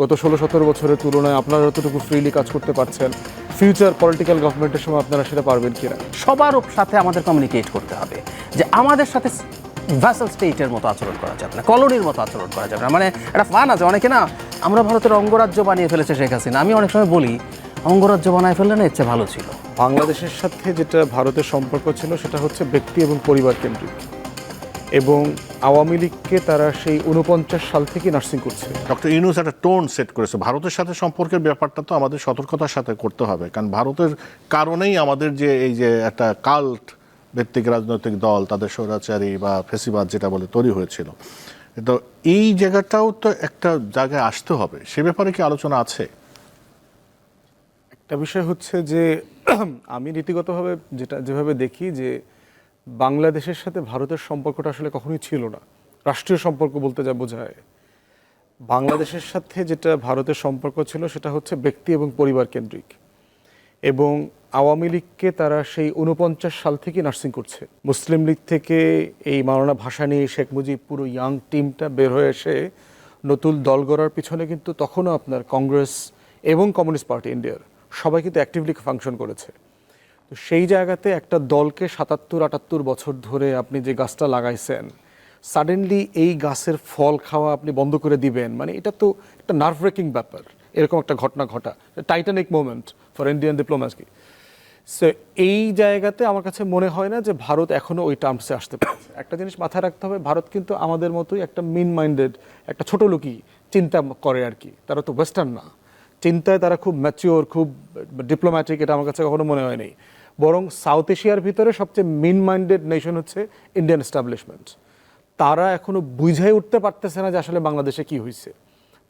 গত ষোলো সতেরো বছরের তুলনায় আপনারা যতটুকু ফ্রিলি কাজ করতে পারছেন ফিউচার পলিটিক্যাল গভর্নমেন্টের সময় আপনারা সেটা পারবেন কিনা? সবার সাথে আমাদের কমিউনিকেট করতে হবে যে আমাদের সাথে ভ্যাসেল স্টেটের মতো আচরণ করা যাবে না কলোনির মতো আচরণ করা যাবে না। মানে একটা ফান আছে অনেকে না আমরা ভারতের অঙ্গরাজ্য বানিয়ে ফেলেছে শেখ হাসিনা। আমি অনেক সময় বলি অঙ্গরাজ্য বানায় ফেললে না ইচ্ছে ভালো ছিল। বাংলাদেশের সাথে যেটা ভারতের সম্পর্ক ছিল সেটা হচ্ছে ব্যক্তি এবং পরিবার কেন্দ্রিক। এবং আওয়ামী লীগকে তারা সেই উনপঞ্চাশ সাল থেকে নার্সিং করছে। ডক্টর ইউনুস একটা টোন সেট করেছে। ভারতের সাথে সম্পর্কের ব্যাপারটা তো আমাদের সতর্কতার সাথে করতে হবে। কারণ ভারতের কারণেই আমাদের যে এই যে একটা কাল্ট ব্যক্তিক রাজনৈতিক দল তাদের স্বৈরাচারী বা ফেসিবাদ যেটা বলে তৈরি হয়েছিল। তো এই জায়গাটাও তো একটা জায়গায় আসতে হবে। সে ব্যাপারে কি আলোচনা আছে? একটা বিষয় হচ্ছে যে আমি নীতিগতভাবে যেটা যেভাবে দেখি যে বাংলাদেশের সাথে ভারতের সম্পর্কটা আসলে কখনোই ছিল না। রাষ্ট্রীয় সম্পর্ক বলতে যা বোঝায়। বাংলাদেশের সাথে যেটা ভারতের সম্পর্ক ছিল সেটা হচ্ছে ব্যক্তি এবং পরিবার কেন্দ্রিক। এবং আওয়ামী লীগকে তারা সেই উনপঞ্চাশ সাল থেকে নার্সিং করছে। মুসলিম লীগ থেকে এই মাওলানা ভাসানী, শেখ মুজিব পুরো ইয়াং টিমটা বের হয়ে এসে নতুন দল গড়ার পিছনে কিন্তু তখনও আপনার কংগ্রেস এবং কমিউনিস্ট পার্টি, ইন্ডিয়ার সবাই কিন্তু অ্যাক্টিভলি ফাংশন করেছে। তো সেই জায়গাতে একটা দলকে সাতাত্তর, আটাত্তর বছর ধরে আপনি যে গাছটা লাগাইছেন সাডেনলি এই গাছের ফল খাওয়া আপনি বন্ধ করে দিবেন। মানে এটা তো একটা নার্ভ ব্রেকিং ব্যাপার। এরকম একটা ঘটনা ঘটা। Titanic moment for Indian diplomacy so এই জায়গাতে আমার কাছে মনে হয় না যে ভারত এখনও ওই টার্মসে আসতে পারছে। একটা জিনিস মাথায় রাখতে হবে, ভারত কিন্তু আমাদের মতোই একটা মিন মাইন্ডেড একটা ছোট লোকই চিন্তা করে আর কি। তারা তো ওয়েস্টার্ন না। চিন্তায় তারা খুব ম্যাচিওর খুব ডিপ্লোম্যাটিক এটা আমার কাছে কখনো মনে হয়নি। বরং সাউথ এশিয়ার ভিতরে সবচেয়ে মেন মাইন্ডেড নেশন হচ্ছে ইন্ডিয়ান এস্টাবলিশমেন্ট তারা এখনও বুঝাই উঠতে পারতেছে না যে আসলে বাংলাদেশে কি হয়েছে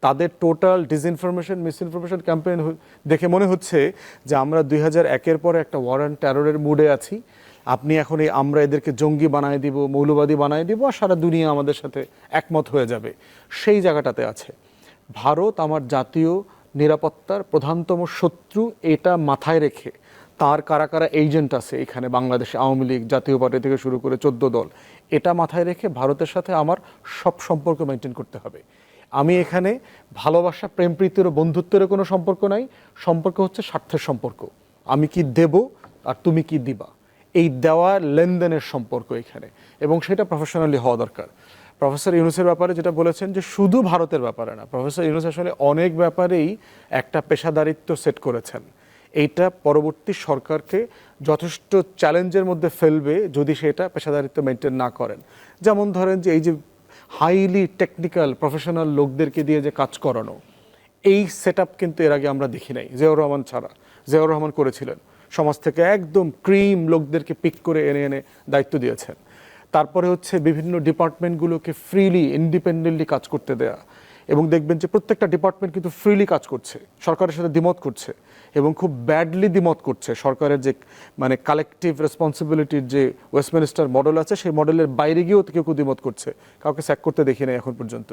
তাদের টোটাল ডিসইনফরমেশন মিসইনফরমেশন ক্যাম্পেইন দেখে মনে হচ্ছে যে আমরা দুই হাজার একের পরে একটা ওয়ার অ্যান্ড টেররের মুডে আছি। আপনি এখন এই আমরা এদেরকে জঙ্গি বানায় দিব, মৌলবাদী বানায় দিব আর সারা দুনিয়া আমাদের সাথে একমত হয়ে যাবে। সেই জায়গাটাতে আছে। ভারত আমার জাতীয় নিরাপত্তার প্রধানতম শত্রু, এটা মাথায় রেখে তার কারা কারা এজেন্ট আছে এখানে বাংলাদেশ আওয়ামী লীগ, জাতীয় পার্টি থেকে শুরু করে চোদ্দ দল, এটা মাথায় রেখে ভারতের সাথে আমার সব সম্পর্ক মেনটেন করতে হবে। আমি এখানে ভালোবাসা, প্রেম, প্রীতির ও বন্ধুত্বের কোনো সম্পর্ক নাই, সম্পর্ক হচ্ছে স্বার্থের সম্পর্ক। আমি কি দেব আর তুমি কি দিবা? এই দেওয়া লেনদেনের সম্পর্ক এখানে এবং সেটা প্রফেশনালি হওয়া দরকার। প্রফেসর ইউনুসের ব্যাপারে যেটা বলেছেন যে শুধু ভারতের ব্যাপারে না প্রফেসর ইউনুস আসলে অনেক ব্যাপারেই একটা পেশাদারিত্ব সেট করেছেন। এইটা পরবর্তী সরকারকে যথেষ্ট চ্যালেঞ্জের মধ্যে ফেলবে যদি সেটা পেশাদারিত্ব মেনটেন না করেন। যেমন ধরেন যে এই যে হাইলি টেকনিক্যাল প্রফেশনাল লোকদেরকে দিয়ে যে কাজ করানো, এই সেট কিন্তু এর আগে আমরা দেখি নাই, জিয়াউর রহমান ছাড়া। জিয়াউর রহমান করেছিলেন। সমাজ থেকে একদম ক্রিম লোকদেরকে পিক করে এনে এনে দায়িত্ব দিয়েছেন। তারপরে হচ্ছে বিভিন্ন ডিপার্টমেন্টগুলোকে ফ্রিলি ইন্ডিপেন্ডেন্টলি কাজ করতে দেয়া এবং দেখবেন যে প্রত্যেকটা ডিপার্টমেন্ট কিন্তু ফ্রিলি কাজ করছে, সরকারের সাথে দ্বিমত করছে এবং খুব ব্যাডলি দ্বিমত করছে। সরকারের যে মানে কালেকটিভ রেসপন্সিবিলিটির যে ওয়েস্টমিনিস্টার মডেল আছে, সেই মডেলের বাইরে গিয়েও কেউ কেউ দ্বিমত করছে। কাউকে স্যাক করতে দেখি নাই এখন পর্যন্ত।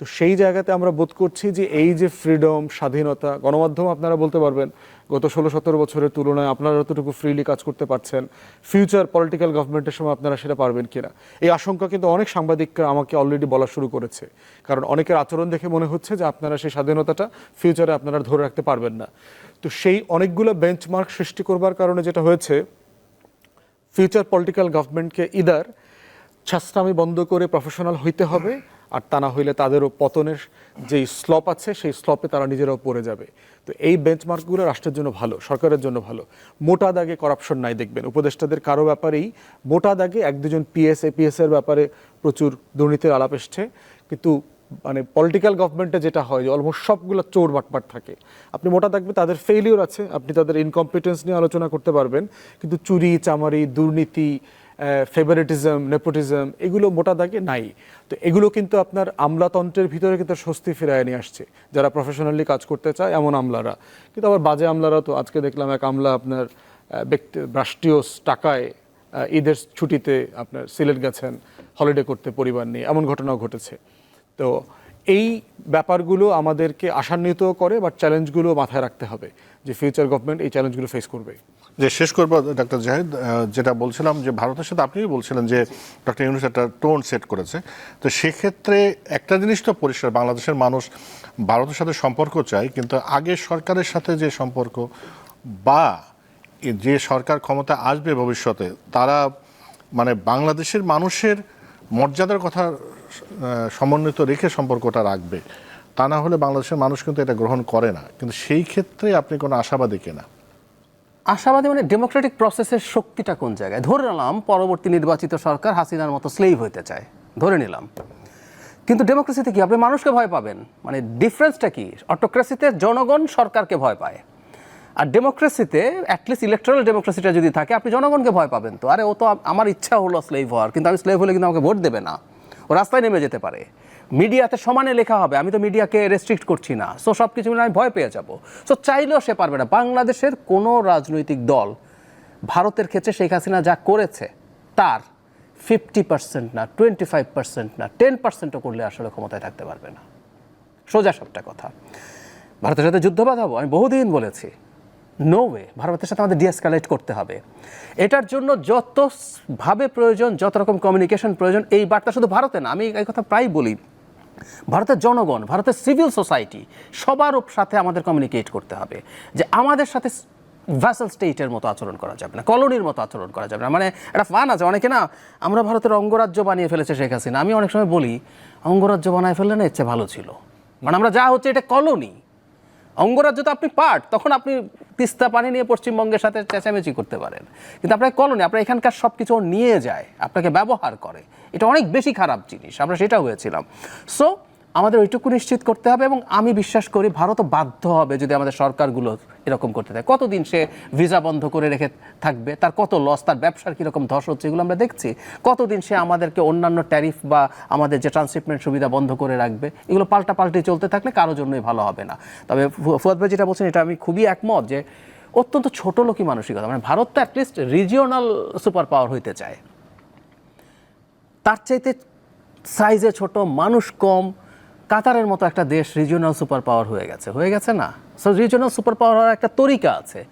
তো সেই জায়গাতে আমরা বোধ করছি যে এই যে ফ্রিডম স্বাধীনতা, গণমাধ্যম আপনারা বলতে পারবেন, গত ষোলো সতেরো বছরের তুলনায় আপনারা যতটুকু ফ্রিলি কাজ করতে পারছেন ফিউচার পলিটিক্যাল গভর্নমেন্টের সময় আপনারা সেটা পারবেন কিনা? এই আশঙ্কা কিন্তু অনেক সাংবাদিকরা আমাকে অলরেডি বলা শুরু করেছে। কারণ অনেকের আচরণ দেখে মনে হচ্ছে যে আপনারা সেই স্বাধীনতাটা ফিউচারে আপনারা ধরে রাখতে পারবেন না। তো সেই অনেকগুলো বেঞ্চমার্ক সৃষ্টি করবার কারণে যেটা হয়েছে ফিউচার পলিটিক্যাল গভর্নমেন্টকে ইদার ছাস্তামি বন্ধ করে প্রফেশনাল হইতে হবে আর তা না হইলে তাদেরও পতনের যেই স্লপ আছে, সেই স্লপে তারা নিজেরাও পড়ে যাবে। তো এই বেঞ্চমার্কগুলো রাষ্ট্রের জন্য ভালো, সরকারের জন্য ভালো। মোটা দাগে করাপশন নাই দেখবেন। উপদেষ্টাদের কারও ব্যাপারেই মোটা দাগে এক দুজন পিএস এপিএস এর ব্যাপারে প্রচুর দুর্নীতির আলাপ এসছে। কিন্তু মানে পলিটিক্যাল গভর্নমেন্টে যেটা হয় যে অলমোস্ট সবগুলো চোর বাটপাট থাকে। আপনি মোটা থাকবে তাদের ফেলিওর আছে, আপনি তাদের ইনকম্পিটেন্স নিয়ে আলোচনা করতে পারবেন। কিন্তু চুরি, চামারি, দুর্নীতি ফেভারিটিজম নেপোটিজম এগুলো মোটা দাগে নাই। তো এগুলো কিন্তু আপনার আমলাতন্ত্রের ভিতরে কিন্তু স্বস্তি ফিরায় নিয়ে আসছে। যারা প্রফেশনালি কাজ করতে চায়, এমন আমলারা। কিন্তু আবার বাজে আমলারা তো, আজকে দেখলাম এক আমলা আপনার ব্যক্তি রাষ্ট্রীয় টাকায় ঈদের ছুটিতে আপনার সিলেট গেছেন হলিডে করতে পরিবার নিয়ে, এমন ঘটনাও ঘটেছে। তো এই ব্যাপারগুলো আমাদেরকে আশান্বিত করে বাট চ্যালেঞ্জগুলো মাথায় রাখতে হবে যে ফিউচার গভর্নমেন্ট এই চ্যালেঞ্জগুলো ফেস করবে। যে শেষ করব, ডাক্তার জাহিদ যেটা বলছিলাম যে ভারতের সাথে আপনিই বলছিলেন যে ডক্টর ইউনুস একটা টোন সেট করেছে। তো সেক্ষেত্রে একটা জিনিস তো পরিষ্কার, বাংলাদেশের মানুষ ভারতের সাথে সম্পর্ক চাই কিন্তু আগের সরকারের সাথে যে সম্পর্ক বা যে সরকার ক্ষমতা আসবে ভবিষ্যতে, তারা মানে বাংলাদেশের মানুষের মর্যাদার কথা সমন্বিত রেখে সম্পর্কটা রাখবে। তা না হলে বাংলাদেশের মানুষ কিন্তু এটা গ্রহণ করে না। কিন্তু সেই ক্ষেত্রে আপনি কোনো আশাবাদী কিনা? আশাবাদী মানে ডেমোক্রেটিক প্রসেসের শক্তিটা কোন জায়গায়? ধরে নিলাম পরবর্তী নির্বাচিত সরকার হাসিনার মতো স্লেভ হইতে চায়। ধরে নিলাম। কিন্তু ডেমোক্রেসিতে কি আপনি মানুষকে ভয় পাবেন? মানে ডিফারেন্সটা কি? অটোক্রেসিতে জনগণ সরকারকে ভয় পায়। আর ডেমোক্রেসিতে অ্যাটলিস্ট ইলেকট্রাল ডেমোক্রেসিটা যদি থাকে, আপনি জনগণকে ভয় পাবেন তো। আরে ও তো আমার ইচ্ছা হলো স্লেভ হওয়ার, কিন্তু আমি স্লেভ হলে কিন্তু আমাকে ভোট দেবে না। ও রাস্তায় নেমে যেতে পারে। মিডিয়াতে সমানে লেখা হবে, আমি তো মিডিয়াকে রেস্ট্রিক্ট করছি না। সো সব কিছু আমি ভয় পেয়ে যাব। সো চাইলেও সে পারবে না। বাংলাদেশের কোনো রাজনৈতিক দল ভারতের ক্ষেত্রে শেখ হাসিনা যা করেছে, তার ফিফটি পার্সেন্ট না টোয়েন্টি ফাইভ পার্সেন্ট না টেন পার্সেন্টও করলে আসলে ক্ষমতায় থাকতে পারবে না। সোজা সবটা কথা। ভারতের সাথে যুদ্ধ বাঁধাবো, আমি বহুদিন বলেছি। নো ওয়ে ভারতের সাথে আমাদের ডিএসকালেট করতে হবে। এটার জন্য যত স- ভাবে প্রয়োজন, যত রকম কমিউনিকেশন প্রয়োজন, এই বার্তা শুধু ভারতে না, আমি এই কথা প্রায় বলি। ভারতের জনগণ, ভারতের সিভিল সোসাইটি সবার সাথে আমাদের কমিউনিকেট করতে হবে। যে আমাদের সাথে ভ্যাসেল স্টেটের মতো আচরণ করা যাবে না কলোনির মতো আচরণ করা যাবে না। মানে একটা ফান আছে, অনেকে না, আমরা ভারতের অঙ্গরাজ্য বানিয়ে ফেলেছে শেখ হাসিনা। আমি অনেক সময় বলি, অঙ্গরাজ্য বানায় ফেললে না ইচ্ছে ভালো ছিল। মানে আমরা যা হচ্ছে, এটা কলোনি অঙ্গরাজ্য তো আপনি পার্ট তখন আপনি তিস্তা পানি নিয়ে পশ্চিমবঙ্গের সাথে চেঁচামেচি করতে পারেন। কিন্তু আপনার কলোনি, আপনার এখানকার সব কিছু নিয়ে যায়, আপনাকে ব্যবহার করে। এটা অনেক বেশি খারাপ জিনিস, আমরা সেটা হয়েছিলাম। সো আমাদের ওইটুকু নিশ্চিত করতে হবে এবং আমি বিশ্বাস করি ভারতও বাধ্য হবে যদি আমাদের সরকারগুলো এরকম করতে থাকে। কতদিন সে ভিসা বন্ধ করে রেখে থাকবে? তার কত লস তার ব্যবসার কীরকম ধস হচ্ছে? এগুলো আমরা দেখছি। কতদিন সে আমাদেরকে অন্যান্য ট্যারিফ বা আমাদের যে ট্রান্সশিপমেন্ট সুবিধা বন্ধ করে রাখবে? এগুলো পাল্টা পাল্টে চলতে থাকলে কারোর জন্যই ভালো হবে না। তবে ফুয়াদ ভাই যেটা বলছেন, এটা আমি খুবই একমত যে অত্যন্ত ছোট লোকই মানসিকতা। মানে ভারত তো অ্যাটলিস্ট রিজিওনাল সুপার পাওয়ার হইতে চায়। তার চাইতে সাইজে ছোট, মানুষ কম কাতারের মতো একটা দেশ রিজিওনাল সুপার পাওয়ার হয়ে গেছে। হয়ে গেছে না? সো রিজিওনাল সুপার পাওয়ার হওয়ার একটা তরিকা আছে।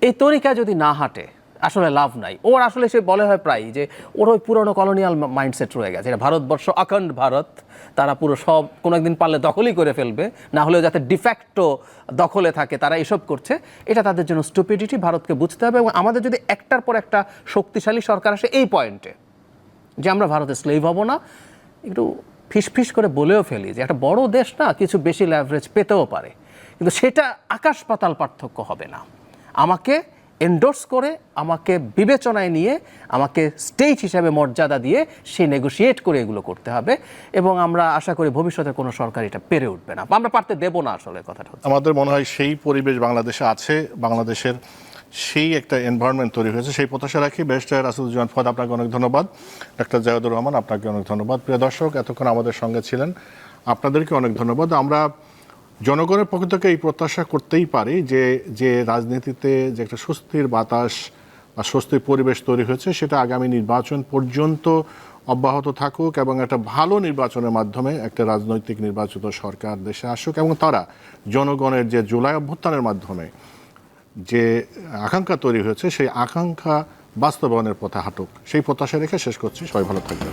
এই তরিকা যদি না হাঁটে, আসলে লাভ নাই। ওর আসলে সে বলে হয় প্রায় যে, ওর ওই পুরনো কলোনিয়াল মাইন্ডসেট রয়ে গেছে। এটা ভারতবর্ষ, অখণ্ড ভারত। তারা পুরো সব, কোনো একদিন পারলে দখলই করে ফেলবে। না হলেও যাতে ডিফ্যাক্টো দখলে থাকে, তারা এসব করছে। এটা তাদের জন্য স্টুপিডিটি ভারতকে বুঝতে হবে। এবং আমাদের যদি একটার পর একটা শক্তিশালী সরকার আসে, এই পয়েন্টে যে আমরা ভারতে স্লেভ হব না। একটু ফিস ফিস করে বলেও ফেলি যে একটা বড় দেশ না কিছু বেশি ল্যাভারেজ পেতেও পারে। কিন্তু সেটা আকাশ পাতাল পার্থক্য হবে না। আমাকে এন্ডোর্স করে, আমাকে বিবেচনায় নিয়ে, আমাকে স্টেট হিসাবে মর্যাদা দিয়ে সে নেগোশিয়েট করে এগুলো করতে হবে এবং আমরা আশা করি ভবিষ্যতে কোনো সরকার এটা পেরে উঠবে না। আমরা পারতে দেবো না আসলে কথাটা আমাদের মনে হয় সেই পরিবেশ বাংলাদেশে আছে, বাংলাদেশের সেই একটা এনভায়রনমেন্ট তৈরি হয়েছে, সেই প্রত্যাশা রাখি। বেস্ট রাসুদুজ্জামান ফদ আপনাকে অনেক ধন্যবাদ। ডাক্তার জাহেদুর রহমান, আপনাকে অনেক ধন্যবাদ। প্রিয় দর্শক, এতক্ষণ আমাদের সঙ্গে ছিলেন, আপনাদেরকে অনেক ধন্যবাদ। আমরা জনগণের পক্ষ থেকে এই প্রত্যাশা করতেই পারি যে যে রাজনীতিতে যে একটা স্বস্তির বাতাস বা স্বস্তির পরিবেশ তৈরি হয়েছে, সেটা আগামী নির্বাচন পর্যন্ত অব্যাহত থাকুক এবং একটা ভালো নির্বাচনের মাধ্যমে একটা রাজনৈতিক নির্বাচিত সরকার দেশে আসুক এবং তারা জনগণের যে জুলাই অভ্যুত্থানের মাধ্যমে যে আকাঙ্ক্ষা তৈরি হয়েছে, সেই আকাঙ্ক্ষা বাস্তবায়নের পথে হাঁটুক। সেই প্রত্যাশা রেখে শেষ করছি। সবাই ভালো থাকবেন।